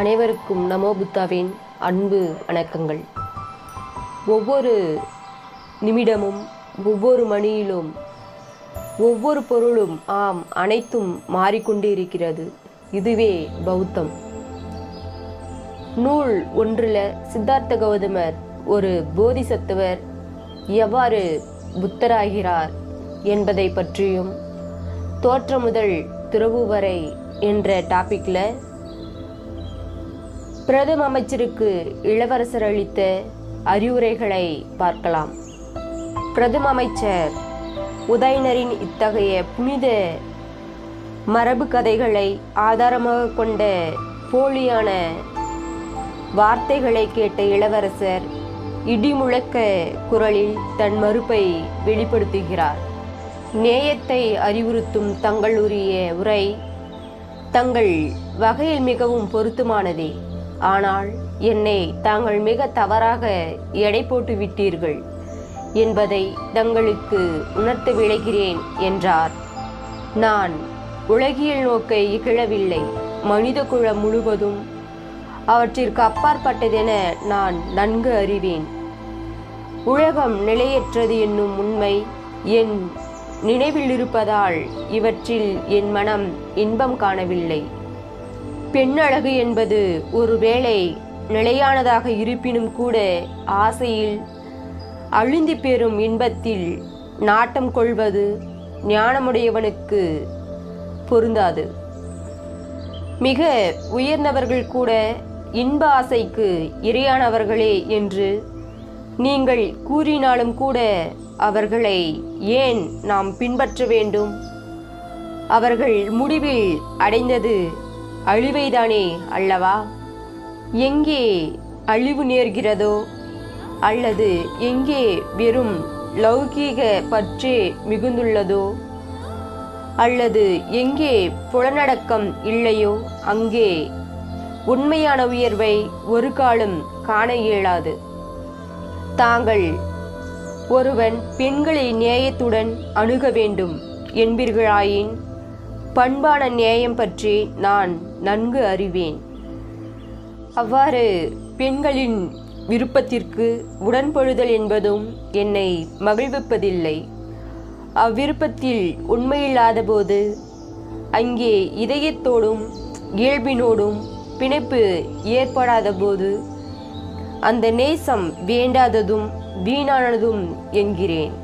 அனைவருக்கும் நமோ புத்தாவின் அன்பு வணக்கங்கள். ஒவ்வொரு நிமிடமும் ஒவ்வொரு மணியிலும் ஒவ்வொரு பொருளும் ஆம் அனைத்தும் மாறிக்கொண்டே இருக்கிறது. இதுவே பௌத்தம். நூல் ஒன்றில் சித்தார்த்த கௌதமர் ஒரு போதிசத்துவர் எவ்வாறு புத்தராகிறார் என்பதை பற்றியும் தோற்றம் முதல் துறவு வரை என்ற டாப்பிக்கில் பிரதம அமைச்சருக்கு இளவரசர் அளித்த அறிவுரைகளை பார்க்கலாம். பிரதம அமைச்சர் உதயனரின் இத்தகைய புனித மரபு கதைகளை ஆதாரமாக கொண்ட போலியான வார்த்தைகளை கேட்ட இளவரசர் இடிமுழக்க குரலில் தன் மறுப்பை வெளிப்படுத்துகிறார். நேயத்தை அறிவுறுத்தும் தங்கள் உரிய உரை தங்கள் வகையில் மிகவும் பொருத்தமானதே. ஆனால் என்னை தாங்கள் மிக தவறாக எடை போட்டு விட்டீர்கள் என்பதை தங்களுக்கு உணர்த்து விளைகிறேன் என்றார். நான் உலகியல் நோக்கை இகழவில்லை. மனித குலம் முழுவதும் அவற்றிற்கு அப்பாற்பட்டதென நான் நன்கு அறிவேன். உலகம் நிலையற்றது என்னும் உண்மை என் நினைவில் இருப்பதால் இவற்றில் என் மனம் இன்பம் காணவில்லை. பெண்ணழகு என்பது ஒருவேளை நிலையானதாக இருப்பினும் கூட ஆசையில் அழிந்து பெறும் இன்பத்தில் நாட்டம் கொள்வது ஞானமுடையவனுக்கு பொருந்தாது. மிக உயர்ந்தவர்கள் கூட இன்ப ஆசைக்கு இரையானவர்களே என்று நீங்கள் கூறினாலும் கூட அவர்களை ஏன் நாம் பின்பற்ற வேண்டும்? அவர்கள் முடிவில் அடைந்தது அழிவைதானே அல்லவா? எங்கே அழிவு நேர்கிறதோ அல்லது எங்கே வெறும் லௌகீக பற்றே மிகுந்துள்ளதோ? அல்லது எங்கே புலனடக்கம் இல்லையோ? அங்கே உண்மையான உயர்வை ஒரு காலம் காண இயலாது. தாங்கள் ஒருவன் பெண்களை நேயத்துடன் அணுக வேண்டும் என்பீர்களாயின்? பண்பான நேயம் பற்றி நான் நன்கு அறிவேன். அவ்வாறு பெண்களின் விருப்பத்திற்கு உடன்பொழுதல் என்பதும் என்னை மகிழ்விப்பதில்லை. அவ்விருப்பத்தில் உண்மையில்லாத போது அங்கே இதயத்தோடும் இயல்பினோடும் பிணைப்பு ஏற்படாத போது அந்த நேசம் வேண்டாததும் வீணானதும் என்கிறேன்.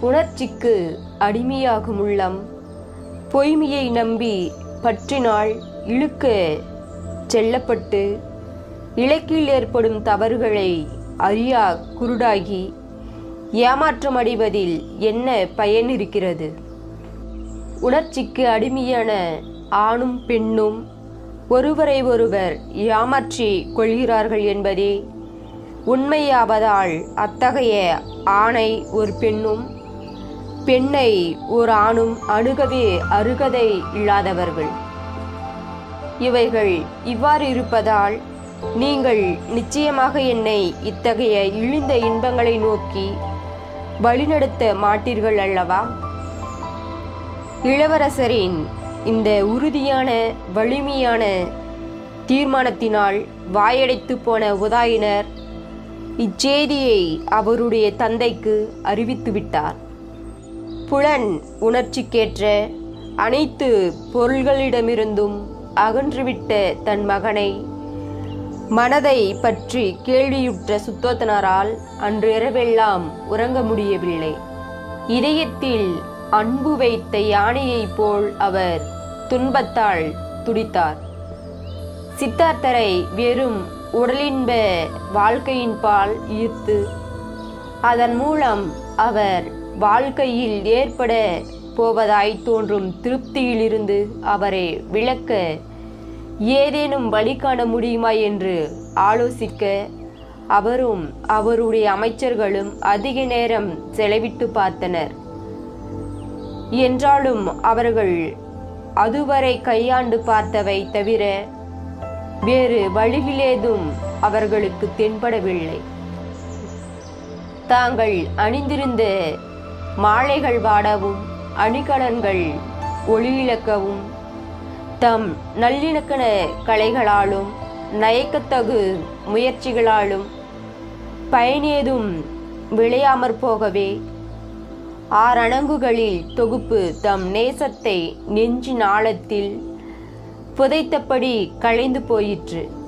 உணர்ச்சிக்கு அடிமையாகும் உள்ளம் பொய்மையை நம்பி பற்றினால் இழுக்க செல்லப்பட்டு இலக்கில் ஏற்படும் தவறுகளை அறியா குருடாகி ஏமாற்றமடைவதில் என்ன பயன் இருக்கிறது? உணர்ச்சிக்கு அடிமையான ஆணும் பெண்ணும் ஒருவரை ஒருவர் ஏமாற்றி கொள்கிறார்கள் என்பதே உண்மையாவதால் அத்தகைய ஆணை ஒரு பெண்ணும் பெண்ணை ஒரு ஆணும் அணுகவே அருகதை இல்லாதவர்கள் இவைகள் இவ்வாறு இருப்பதால் நீங்கள் நிச்சயமாக என்னை இத்தகைய இழிந்த இன்பங்களை நோக்கி வழிநடத்த மாட்டீர்கள் அல்லவா? இளவரசரின் இந்த உறுதியான வலிமையான தீர்மானத்தினால் வாயடைத்து போன உதாயினர் இச்செய்தியை அவருடைய தந்தைக்கு அறிவித்துவிட்டார். புலன் உணர்ச்சிக்கேற்ற அனைத்து பொருள்களிடமிருந்தும் அகன்றுவிட்ட தன் மகனை மனதை பற்றி கேள்வியுற்ற சுத்தோத்தனரால் அன்று இரவெல்லாம் உறங்க முடியவில்லை. இதயத்தில் அன்பு வைத்த யானையைப் போல் அவர் துன்பத்தால் துடித்தார். சித்தார்த்தரை வெறும் உடலின்ப வாழ்க்கையின் பால் ஈர்த்து அதன் மூலம் அவர் வாழ்க்கையில் ஏற்பட போவதாய் தோன்றும் திருப்தியிலிருந்து அவரை விளக்க ஏதேனும் வழி காண முடியுமா என்று ஆலோசிக்க அவரும் அவருடைய அமைச்சர்களும் அதிக நேரம் செலவிட்டு பார்த்தனர். என்றாலும் அவர்கள் அதுவரை கையாண்டு பார்த்தவை தவிர வேறு வழியிலேதும் அவர்களுக்கு தென்படவில்லை. தாங்கள் அணிந்திருந்த மாலைகள் வாடவும் அணிகலன்கள் ஒளியிழக்கவும் தம் நல்லிணக்கண கலைகளாலும் நயக்கத்தகு முயற்சிகளாலும் பயனேதும் விளையாமற் போகவே ஆறணங்குகளில் தொகுப்பு தம் நேசத்தை நெஞ்சின் ஆழத்தில் புதைத்தபடி களைந்து போயிற்று.